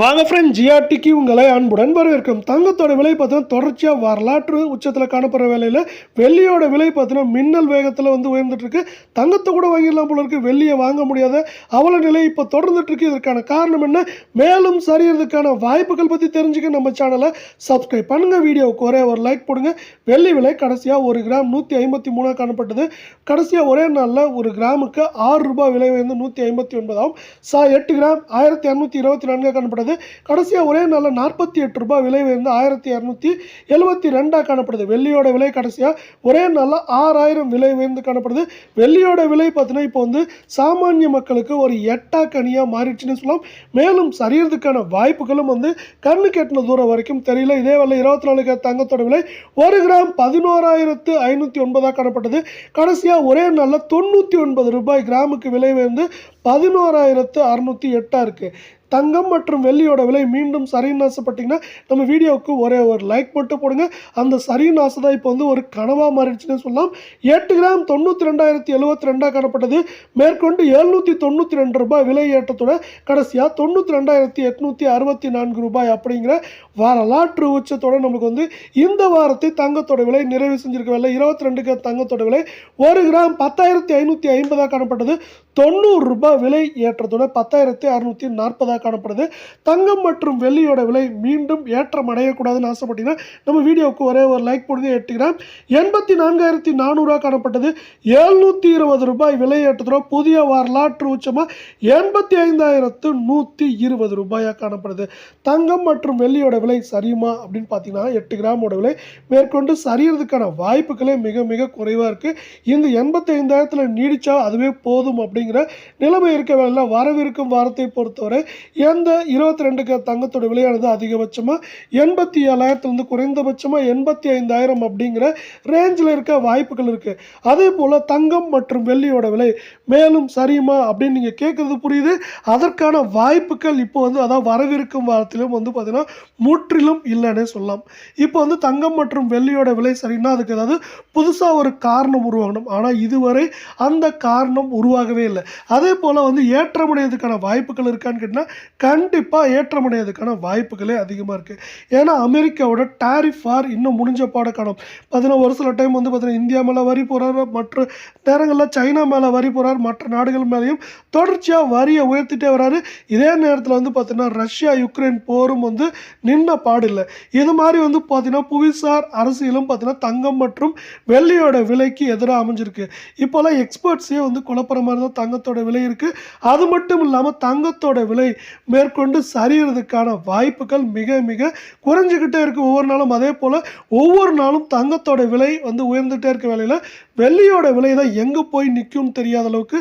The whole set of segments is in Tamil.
வாங்க ஃப்ரெண்ட் ஜிஆர்டிக்கு உங்களை அன்புடன் வரவேற்கும். தங்கத்தோட விலை பார்த்தீங்கன்னா தொடர்ச்சியாக வரலாற்று உச்சத்தில் காணப்படுற வேலையில் வெள்ளியோட விலை பார்த்தீங்கன்னா மின்னல் வேகத்தில் வந்து உயர்ந்துட்டுருக்கு. தங்கத்தை கூட வாங்கிடலாம் போல இருக்குது வெள்ளியை வாங்க முடியாத அவல நிலை இப்போ தொடர்ந்துட்டுருக்கு. இதற்கான காரணம் என்ன? மேலும் சரியறதுக்கான வாய்ப்புகள் பற்றி தெரிஞ்சுக்க நம்ம சேனலை சப்ஸ்கிரைப் பண்ணுங்கள் வீடியோவுக்கு ஒரே ஒரு லைக் போடுங்க. வெள்ளி விலை கடைசியாக ஒரு கிராம் நூற்றி ஐம்பத்தி மூணாக காணப்பட்டது. கடைசியாக ஒரே நாளில் ஒரு கிராமுக்கு ஆறு ரூபாய் விலை வந்து நூற்றி ஐம்பத்தி ஒன்பதாகும் சா எட்டு கிராம் ஆயிரத்தி இரநூத்தி இருபத்தி நான்காக காணப்பட்டது. காணப்படுது கடைசியாக ஒரே நாளில் நாற்பத்தி எட்டு ரூபாய் விலை வந்து ஆயிரத்தி இரநூத்தி எழுபத்தி ரெண்டாக காணப்படுது. வெள்ளியோட விலை கடைசியாக ஒரே நாளில் ஆறாயிரம் விலை உயர்ந்து காணப்படுது. வெள்ளியோட விலை பார்த்தீங்கன்னா இப்போ வந்து சாமானிய மக்களுக்கு ஒரு எட்டா கனியாக மாறிடுச்சுன்னு சொல்லலாம். மேலும் சரியறதுக்கான வாய்ப்புகளும் வந்து கண்ணு கெட்டின தூரம் வரைக்கும் தெரியல. இதே வேலை இருபத்தி நாலு தங்கத்தோட விலை ஒரு கிராம் பதினோராயிரத்து ஐநூற்றி ஒன்பதாக காணப்பட்டது. கடைசியாக ஒரே நாளில் தொண்ணூற்றி ஒன்பது ரூபாய் கிராமுக்கு விலை வந்து பதினோராயிரத்து அறுநூற்றி எட்டாக இருக்குது தங்கம் மற்றும் வெள்ளியோட விலை மீண்டும் சரின்னு ஆசைப்பட்டிங்கன்னா நம்ம வீடியோவுக்கு ஒரே ஒரு லைக் மட்டும் போடுங்க. அந்த சரின்னு ஆசை தான் இப்போ வந்து ஒரு கனவாக மாறிடுச்சுன்னு சொல்லலாம். எட்டு கிராம் தொண்ணூற்றி ரெண்டாயிரத்தி எழுபத்தி ரெண்டாக காணப்பட்டது. மேற்கொண்டு எழுநூற்றி தொண்ணூற்றி ரெண்டு ரூபாய் விலை ஏற்றத்தோட கடைசியாக தொண்ணூற்றி ரெண்டாயிரத்தி எட்நூற்றி அறுபத்தி நான்கு ரூபாய் அப்படிங்கிற வரலாற்று உச்சத்தோட நமக்கு வந்து இந்த வாரத்தை தங்கத்தோட விலை நிறைவு செஞ்சிருக்க விலை இருபத்தி ரெண்டுக்கு தங்கத்தோட விலை ஒரு கிராம் பத்தாயிரத்தி ஐநூற்றி ஐம்பதாக காணப்பட்டது. தொண்ணூறு ரூபாய் விலை ஏற்றத்தோட பத்தாயிரத்தி அறுநூற்றி நாற்பதாக காணப்படுது. தங்கம் மற்றும் வெள்ளியோட விலை மீண்டும் ஏற்றம் அடையக்கூடாதுன்னு ஆசைப்பட்டீங்கன்னா நம்ம வீடியோவுக்கு ஒரே ஒரு லைக் போடுங்க எட்டு கிராம் எண்பத்தி நான்காயிரத்தி நானூறுரூவா காணப்பட்டது. எழுநூற்றி இருபது ரூபாய் விலை ஏற்றத்தோட புதிய வரலாற்று உச்சமாக எண்பத்தி ஐந்தாயிரத்து நூற்றி இருபது ரூபாயாக காணப்படுது. தங்கம் மற்றும் வெள்ளியோட விலை சரியுமா அப்படின்னு பார்த்தீங்கன்னா எட்டு கிராமோட விலை மேற்கொண்டு சரியறதுக்கான வாய்ப்புகளே மிக மிக குறைவாக இருக்குது இந்த எண்பத்தி ஐந்தாயிரத்தில் நீடிச்சா அதுவே போதும் அப்படிங்கிற நிலைமை இருக்க வேலையில் வரவிருக்கும் வாரத்தை பொறுத்தவரை எந்த இருபத்தி ரெண்டுக்கு தங்கத்தோட விலையானது அதிகபட்சமாக எண்பத்தி ஏழாயிரத்துலேருந்து குறைந்தபட்சமாக எண்பத்தி ஐந்தாயிரம் அப்படிங்கிற ரேஞ்சில் இருக்க வாய்ப்புகள் இருக்குது அதே போல் தங்கம் மற்றும் வெள்ளியோட விலை மேலும் சரியுமா அப்படின்னு நீங்கள் கேட்குறது புரியுது. அதற்கான வாய்ப்புகள் இப்போ வந்து அதாவது வரவிருக்கும் வாரத்திலும் வந்து பார்த்திங்கன்னா முற்றிலும் இல்லைன்னே சொல்லலாம். இப்போ வந்து தங்கம் மற்றும் வெள்ளியோட விலை சரின்னா அதுக்கு ஏதாவது புதுசாக ஒரு காரணம் உருவாகணும். ஆனால் இதுவரை அந்த காரணம் உருவாகவே இல்லை. அதே போல் வந்து ஏற்றமுடையதுக்கான வாய்ப்புகள் இருக்கான்னு கேட்டிங்கன்னா கண்டிப்பாக ஏற்றமடையதுக்கான வாய்ப்புகளே அதிகமாக இருக்குது ஏன்னா அமெரிக்காவோட டாரிஃப் வார் இன்னும் முடிஞ்ச பாட காணும் பார்த்தீங்கன்னா ஒரு சில டைம் வந்து பார்த்தீங்கன்னா இந்தியா மேலே வரி போகிறார் மற்ற நேரங்களில் சைனா மேலே வரி போகிறார் மற்ற நாடுகள் மேலேயும் தொடர்ச்சியாக வரியை உயர்த்திட்டே வராரு. இதே நேரத்தில் வந்து பார்த்தீங்கன்னா ரஷ்யா யுக்ரைன் போரும் வந்து நின்ன பாடில்லை. இது மாதிரி வந்து பார்த்தீங்கன்னா புவிசார் அரசியலும் பார்த்தீங்கன்னா தங்கம் மற்றும் வெள்ளியோட விலைக்கு எதிராக அமைஞ்சிருக்கு. இப்போல்லாம் எக்ஸ்பர்ட்ஸே வந்து குழப்பற மாதிரி தான் தங்கத்தோட விலை இருக்குது அது மட்டும் இல்லாமல் தங்கத்தோட விலை மேற்கொண்டு சரியறதுக்கான வாய்ப்புகள் மிக மிக குறைஞ்சிக்கிட்டே இருக்குது ஒவ்வொரு நாளும் அதே போல் ஒவ்வொரு நாளும் தங்கத்தோட விலை வந்து உயர்ந்துகிட்டே இருக்க வேலையில் வெள்ளியோட விலை தான் எங்கே போய் நிற்கும்னு தெரியாத அளவுக்கு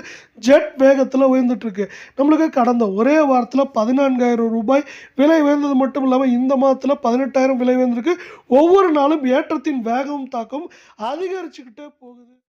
ஜெட் வேகத்தில் உயர்ந்துட்டுருக்கு நம்மளுக்கு கடந்த ஒரே வாரத்தில் பதினான்காயிரம் ரூபாய் விலை உயர்ந்தது மட்டும் இல்லாமல் இந்த மாதத்தில் பதினெட்டாயிரம் விலை உயர்ந்திருக்கு. ஒவ்வொரு நாளும் ஏற்றத்தின் வேகம் தாக்கம் அதிகரிச்சுக்கிட்டே போகுது.